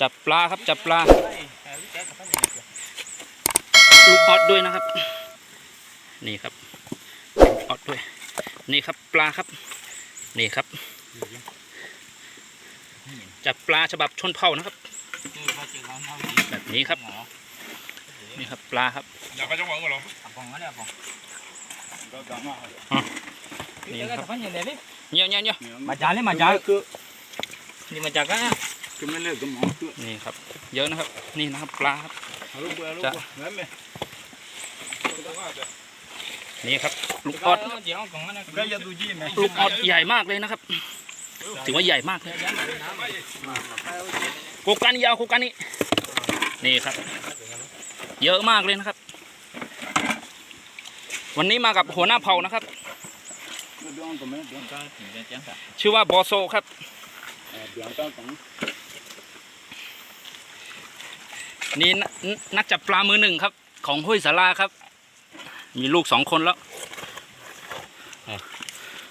จับปลาครับจับปลาลูกออดด้วยนะครับ นี่ครับลูกออดด้วย นี่ครับปลาครับ นี่ครับ จับปลาฉบับชนเผ่านะครับแบบนี้ครับ นี่ครับปลาครับอย่าไปจังหวะกันหรอนี่ครับเงี้ยเงี้ยเงี้ย mà trả lấy mà trả cứ nhưng mà trả cái cứ mới lên cái món cứ นี่ ครับ เยอะนะครับ นี่นะครับปลาครับ lúc bữa lúc Dạ. bữa đấy mày นี่ครับ ลูกออด cái giờ tôi gì mày ลูกออดใหญ่มากเลยนะครับ ถือว่าใหญ่มากเลยโกกันยาวโกกันนี่นี่ครับ เยอะมากเลยนะครับ วันนี้มากับหัวหน้าเผ่านะครับ đường của mấy đường ชื่อว่าบอโซครับ đường tao cũng นี่นนักจับปลามือหนึ่งครับ ของห้วยสาราครับ มีลูกสองคนแล้ว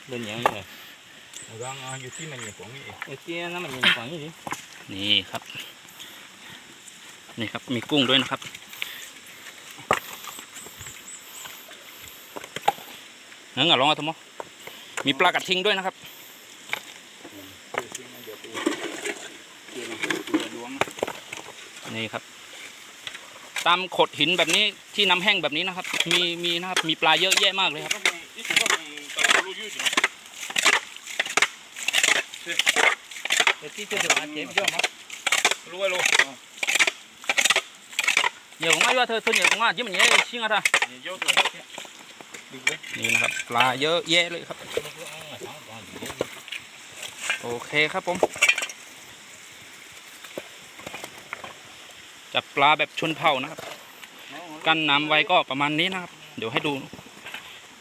đơn giản như này đang อยู่ที่มันอยู่ของนี่ ở kia nó mà nhìn khoảng như thế นี่ครับ นี่ครับมีกุ้งด้วยนะครับนั่งอะลองเอาทมอมีปลากระทิงด้วยนะครับนี่ครับ ตามโขดหินแบบนี้ที่น้ำแห้งแบบนี้นะครับ มีมีนะครับมีปลาเยอะแยะมากเลยครับ ở kia chưa được ăn chém vô mà รู้ไว้รู้ nhiều cũng ai qua thôi thôi nhiều cũng ai chứ mình nhé xin ra เยอะตัวนี่นะครับปลาเยอะแยะเลยครับโอเคครับผม จับปลาแบบชนเผ่านะครับ กั้นน้ำไว้ก็ประมาณนี้นะครับ เดี๋ยวให้ดู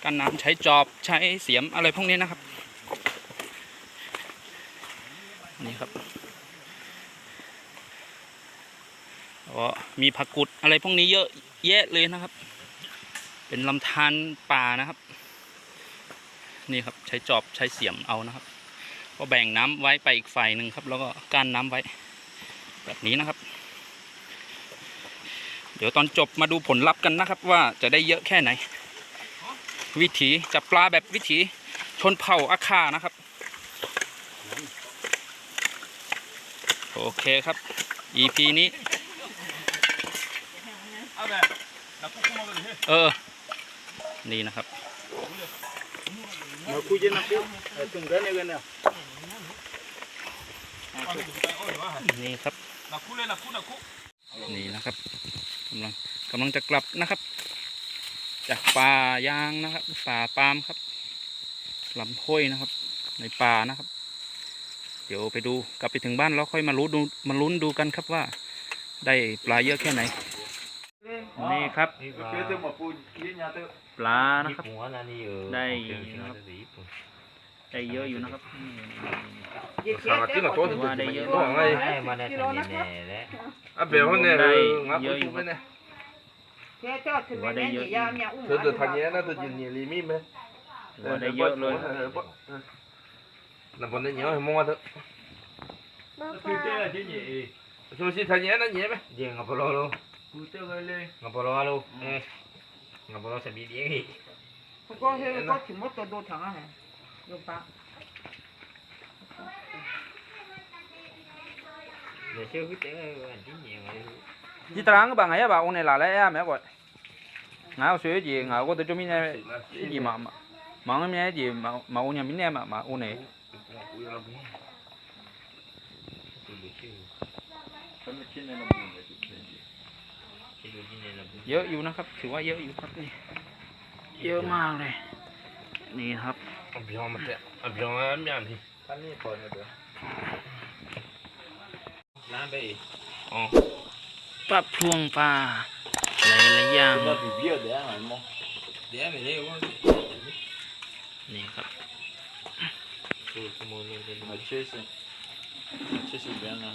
กั้นน้ำใช้จอบใช้เสียมอะไรพวกนี้นะครับ นี่ครับก็มีผักกุดอะไรพวกนี้เยอะแยะเลยนะครับ เป็นลำธารป่านะครับ นี่ครับใช้จอบใช้เสียมเอานะครับ ก็แบ่งน้ำไว้ไปอีกฝ่ายหนึ่งครับ แล้วก็กั้นน้ำไว้แบบนี้นะครับ ดี๋ยวตอนจบมาดูผลลัพธ์กันนะครับว่าจะได้เยอะแค่ไหน วิถีจับปลาแบบวิถีชนเผ่าอาคานะครับ โอเคครับ EP นี้ เออ นี่นะครับนักกู้เย็นนักกู้ตรงนั้นเนี่ยกันเนี่ยนี่ครับ นี่นะครับ กำลังกำลังจะกลับนะครับ จากป่ายางนะครับป่าปาล์มครับลำห้วยนะครับ ในป่านะครับ เดี๋ยวไปดูกลับไปถึงบ้านแล้วค่อยมารู้ดูมาลุ้นดูกันครับว่า ได้ปลาเยอะแค่ไหน นี่ครับ đi เพื่อจะมาปูเย็นยาเตอปลานะครับ cũng là đi ở Đây, trên nó- nó gì cũng ได้เยอะอยู่นะครับ sao tiếng là tốt thì tôi chỉ có ngay à biểu hơn này ngáp cũng chung bên này. Tôi từ thằng nhé nó tôi chỉ nhìn lì mi mà qua đây vô à, luôn. là bọn này nhớ thì mua thôi. Tôi chỉ thằng nhé nó nhé mà gì ngập lo luôn. Ngập lo luôn. Ngập lo sẽ bị điếng gì có có chỉ mất tôi đôi thằng à này mà Chị ta cái bà ấy bà ông này là lấy mẹ gọi ngáo suy gì ngáo có tôi cho mình cái gì mà mà mà ông nhà gì mà mà ông nhà mình em mà mà ông này เยอะอยู่นะครับถือว่าเยอะอยู่ค รับนี่เยอะมากเลยนี่ครับ à béo mà tệ à béo mà miệng thì Anh đi còn nữa น้ำไปอีกอ๋อปลาพวงปลาหลายหลายๆอย่าง Nó bị bia để hả mong เดี๋ยวไปเร็วนี่ครับคือขโมยเงิน mà chơi xem chơi xem bé nào